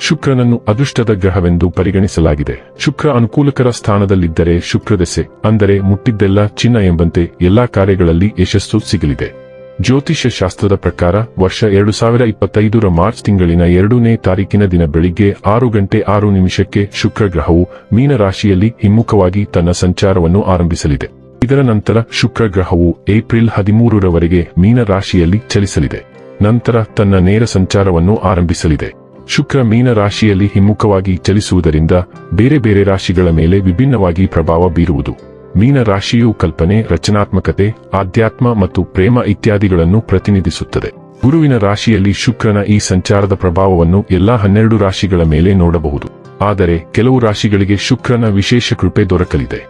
ಶುಕ್ರನನ್ನು ಅದೃಷ್ಟದ ಗ್ರಹವೆಂದು ಪರಿಗಣಿಸಲಾಗಿದೆ. ಶುಕ್ರ ಅನುಕೂಲಕರ ಸ್ಥಾನದಲ್ಲಿದ್ದರೆ ಶುಕ್ರದೆಸೆ ಅಂದರೆ ಮುಟ್ಟಿದ್ದೆಲ್ಲ ಚಿನ್ನ ಎಂಬಂತೆ ಎಲ್ಲಾ ಕಾರ್ಯಗಳಲ್ಲಿ ಯಶಸ್ಸು ಸಿಗಲಿದೆ. ಜ್ಯೋತಿಷ್ಯ ಶಾಸ್ತ್ರದ ಪ್ರಕಾರ, ವರ್ಷ ಎರಡು ಸಾವಿರ ಇಪ್ಪತ್ತೈದರ ಮಾರ್ಚ್ ತಿಂಗಳಿನ ಎರಡನೇ ತಾರೀಕಿನ ದಿನ ಬೆಳಿಗ್ಗೆ ಆರು ಗಂಟೆ ಆರು ನಿಮಿಷಕ್ಕೆ ಶುಕ್ರ ಗ್ರಹವು ಮೀನರಾಶಿಯಲ್ಲಿ ಹಿಮ್ಮುಖವಾಗಿ ತನ್ನ ಸಂಚಾರವನ್ನು ಆರಂಭಿಸಲಿದೆ. ಇದರ ನಂತರ ಶುಕ್ರ ಗ್ರಹವು ಏಪ್ರಿಲ್ ಹದಿಮೂರರವರೆಗೆ ಮೀನರಾಶಿಯಲ್ಲಿ ಚಲಿಸಲಿದೆ. ನಂತರ ತನ್ನ ನೇರ ಸಂಚಾರವನ್ನು ಆರಂಭಿಸಲಿದೆ. ಶುಕ್ರ ಮೀನ ರಾಶಿಯಲ್ಲಿ ಹಿಮ್ಮುಖವಾಗಿ ಚಲಿಸುವುದರಿಂದ ಬೇರೆ ಬೇರೆ ರಾಶಿಗಳ ಮೇಲೆ ವಿಭಿನ್ನವಾಗಿ ಪ್ರಭಾವ ಬೀರುವುದು. ಮೀನ ರಾಶಿಯು ಕಲ್ಪನೆ, ರಚನಾತ್ಮಕತೆ, ಆಧ್ಯಾತ್ಮ ಮತ್ತು ಪ್ರೇಮ ಇತ್ಯಾದಿಗಳನ್ನು ಪ್ರತಿನಿಧಿಸುತ್ತದೆ. ಗುರುವಿನ ರಾಶಿಯಲ್ಲಿ ಶುಕ್ರನ ಈ ಸಂಚಾರದ ಪ್ರಭಾವವನ್ನು ಎಲ್ಲಾ ಹನ್ನೆರಡು ರಾಶಿಗಳ ಮೇಲೆ ನೋಡಬಹುದು. ಆದರೆ ಕೆಲವು ರಾಶಿಗಳಿಗೆ ಶುಕ್ರನ ವಿಶೇಷ ಕೃಪೆ ದೊರಕಲಿದೆ.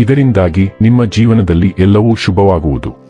ಇದರಿಂದಾಗಿ ನಿಮ್ಮ ಜೀವನದಲ್ಲಿ ಎಲ್ಲವೂ ಶುಭವಾಗುವುದು.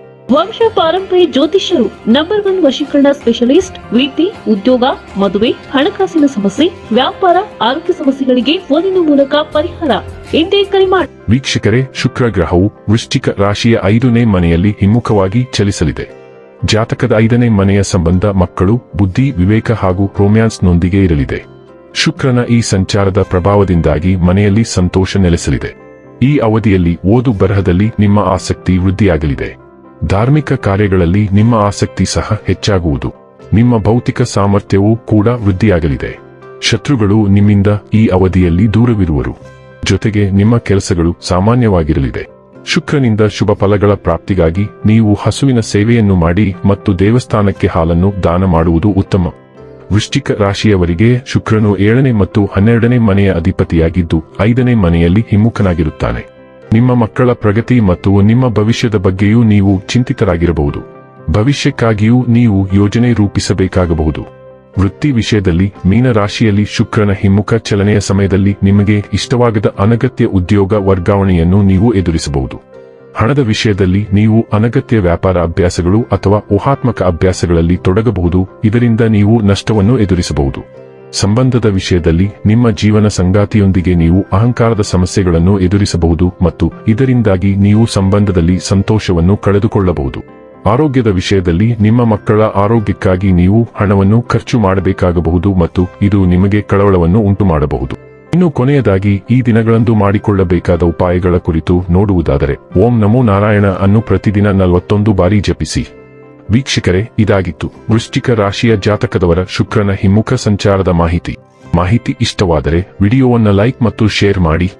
ವಂಶ ಪಾರಂಪರ್ಯ ಜ್ಯೋತಿಷ್ಯರು ನಂಬರ್ ಒನ್ ವಶೀಕರಣ ಸ್ಪೆಷಲಿಸ್ಟ್ ವೃತ್ತಿ ಉದ್ಯೋಗ, ಮದುವೆ, ಹಣಕಾಸಿನ ಸಮಸ್ಯೆ, ವ್ಯಾಪಾರ, ಆರೋಗ್ಯ ಸಮಸ್ಯೆಗಳಿಗೆ ಫೋನಿನ ಮೂಲಕ ಪರಿಹಾರ. ಇಂದೇ ಕರೆ ಮಾಡಿ ವೀಕ್ಷಕರೇ, ಶುಕ್ರ ಗ್ರಹವು ವೃಶ್ಚಿಕ ರಾಶಿಯ ಐದನೇ ಮನೆಯಲ್ಲಿ ಹಿಮ್ಮುಖವಾಗಿ ಚಲಿಸಲಿದೆ. ಜಾತಕದ ಐದನೇ ಮನೆಯ ಸಂಬಂಧ ಮಕ್ಕಳು, ಬುದ್ಧಿ, ವಿವೇಕ ಹಾಗೂ ರೊಮ್ಯಾನ್ಸ್ನೊಂದಿಗೆ ಇರಲಿದೆ. ಶುಕ್ರನ ಈ ಸಂಚಾರದ ಪ್ರಭಾವದಿಂದಾಗಿ ಮನೆಯಲ್ಲಿ ಸಂತೋಷ ನೆಲೆಸಲಿದೆ. ಈ ಅವಧಿಯಲ್ಲಿ ಓದು ಬರಹದಲ್ಲಿ ನಿಮ್ಮ ಆಸಕ್ತಿ ವೃದ್ಧಿಯಾಗಲಿದೆ. ಧಾರ್ಮಿಕ ಕಾರ್ಯಗಳಲ್ಲಿ ನಿಮ್ಮ ಆಸಕ್ತಿ ಸಹ ಹೆಚ್ಚಾಗುವುದು. ನಿಮ್ಮ ಭೌತಿಕ ಸಾಮರ್ಥ್ಯವೂ ಕೂಡ ವೃದ್ಧಿಯಾಗಲಿದೆ. ಶತ್ರುಗಳು ನಿಮ್ಮಿಂದ ಈ ಅವಧಿಯಲ್ಲಿ ದೂರವಿರುವರು. ಜೊತೆಗೆ ನಿಮ್ಮ ಕೆಲಸಗಳು ಸಾಮಾನ್ಯವಾಗಿರಲಿದೆ. ಶುಕ್ರನಿಂದ ಶುಭ ಫಲಗಳ ಪ್ರಾಪ್ತಿಗಾಗಿ ನೀವು ಹಸುವಿನ ಸೇವೆಯನ್ನು ಮಾಡಿ ಮತ್ತು ದೇವಸ್ಥಾನಕ್ಕೆ ಹಾಲನ್ನು ದಾನ ಮಾಡುವುದು ಉತ್ತಮ. ವೃಶ್ಚಿಕ ರಾಶಿಯವರಿಗೆ ಶುಕ್ರನು ಏಳನೇ ಮತ್ತು ಹನ್ನೆರಡನೇ ಮನೆಯ ಅಧಿಪತಿಯಾಗಿದ್ದು, ಐದನೇ ಮನೆಯಲ್ಲಿ ಹಿಮ್ಮುಖನಾಗಿರುತ್ತಾನೆ. ನಿಮ್ಮ ಮಕ್ಕಳ ಪ್ರಗತಿ ಮತ್ತು ನಿಮ್ಮ ಭವಿಷ್ಯದ ಬಗ್ಗೆಯೂ ನೀವು ಚಿಂತಿತರಾಗಿರಬಹುದು. ಭವಿಷ್ಯಕ್ಕಾಗಿಯೂ ನೀವು ಯೋಜನೆ ರೂಪಿಸಬೇಕಾಗಬಹುದು. ವೃತ್ತಿ ವಿಷಯದಲ್ಲಿ ಮೀನರಾಶಿಯಲ್ಲಿ ಶುಕ್ರನ ಹಿಮ್ಮುಖ ಚಲನೆಯ ಸಮಯದಲ್ಲಿ ನಿಮಗೆ ಇಷ್ಟವಾಗದ ಅನಗತ್ಯ ಉದ್ಯೋಗ ವರ್ಗಾವಣೆಯನ್ನು ನೀವು ಎದುರಿಸಬಹುದು. ಹಣದ ವಿಷಯದಲ್ಲಿ ನೀವು ಅನಗತ್ಯ ವ್ಯಾಪಾರ ಅಭ್ಯಾಸಗಳು ಅಥವಾ ಊಹಾತ್ಮಕ ಅಭ್ಯಾಸಗಳಲ್ಲಿ ತೊಡಗಬಹುದು. ಇದರಿಂದ ನೀವು ನಷ್ಟವನ್ನು ಎದುರಿಸಬಹುದು. ಸಂಬಂಧದ ವಿಷಯದಲ್ಲಿ ನಿಮ್ಮ ಜೀವನ ಸಂಗಾತಿಯೊಂದಿಗೆ ನೀವು ಅಹಂಕಾರದ ಸಮಸ್ಯೆಗಳನ್ನು ಎದುರಿಸಬಹುದು ಮತ್ತು ಇದರಿಂದಾಗಿ ನೀವು ಸಂಬಂಧದಲ್ಲಿ ಸಂತೋಷವನ್ನು ಕಳೆದುಕೊಳ್ಳಬಹುದು. ಆರೋಗ್ಯದ ವಿಷಯದಲ್ಲಿ ನಿಮ್ಮ ಮಕ್ಕಳ ಆರೋಗ್ಯಕ್ಕಾಗಿ ನೀವು ಹಣವನ್ನು ಖರ್ಚು ಮಾಡಬೇಕಾಗಬಹುದು ಮತ್ತು ಇದು ನಿಮಗೆ ಕಳವಳವನ್ನು ಉಂಟುಮಾಡಬಹುದು. ಇನ್ನು ಕೊನೆಯದಾಗಿ, ಈ ದಿನಗಳಂದು ಮಾಡಿಕೊಳ್ಳಬೇಕಾದ ಉಪಾಯಗಳ ಕುರಿತು ನೋಡುವುದಾದರೆ, ಓಂ ನಮೋ ನಾರಾಯಣ ಅನ್ನು ಪ್ರತಿದಿನ ನಲವತ್ತೊಂದು ಬಾರಿ ಜಪಿಸಿ. ವೀಕ್ಷಕರೇ, ಇದಾಗಿತ್ತು. ವೃಶ್ಚಿಕ ರಾಶಿಯ ಜಾತಕದವರ ಶುಕ್ರನ ಹಿಮ್ಮುಖ ಸಂಚಾರದ ಮಾಹಿತಿ. ಮಾಹಿತಿ ಇಷ್ಟವಾದರೆ ವಿಡಿಯೋವನ್ನ ಲೈಕ್ ಮತ್ತು ಶೇರ್ ಮಾಡಿ.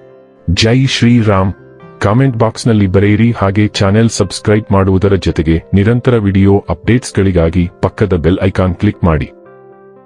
ಜೈ ಶ್ರೀರಾಮ್. ಕಾಮೆಂಟ್ ಬಾಕ್ಸ್ನಲ್ಲಿ ಬರೆಯಿರಿ. ಹಾಗೆ ಚಾನೆಲ್ ಸಬ್ಸ್ಕ್ರೈಬ್ ಮಾಡುವುದರ ಜೊತೆಗೆ ನಿರಂತರ ವಿಡಿಯೋ ಅಪ್ಡೇಟ್ಸ್ಗಳಿಗಾಗಿ ಪಕ್ಕದ ಬೆಲ್ ಐಕಾನ್ ಕ್ಲಿಕ್ ಮಾಡಿ.